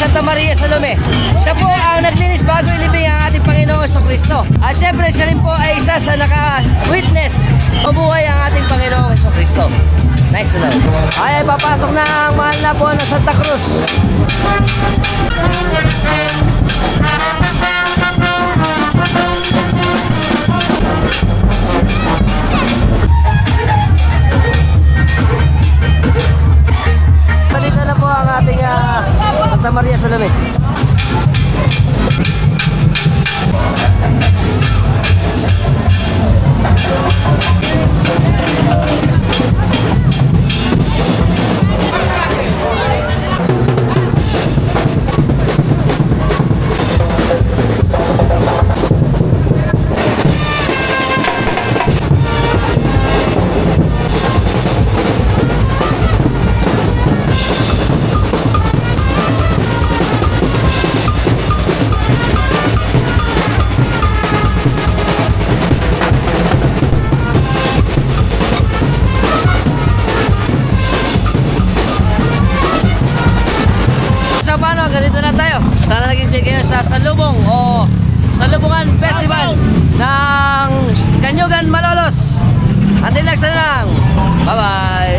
Santa Maria Salome. Siya po ang naglinis bago ilibing ang ating Panginoong Yeso Kristo. At syempre siya rin po ay isa sa naka-witness mabuhay ang ating Panginoong Yeso Kristo. Nice to know. Ay, papasok na ang mahal na po ng Santa Cruz. Santa Maria Salome. So paano, ganito na tayo. Sana check kayo sa Salubong o Salubungan Festival ng Kanyugan Malolos. Until next time lang. Bye-bye.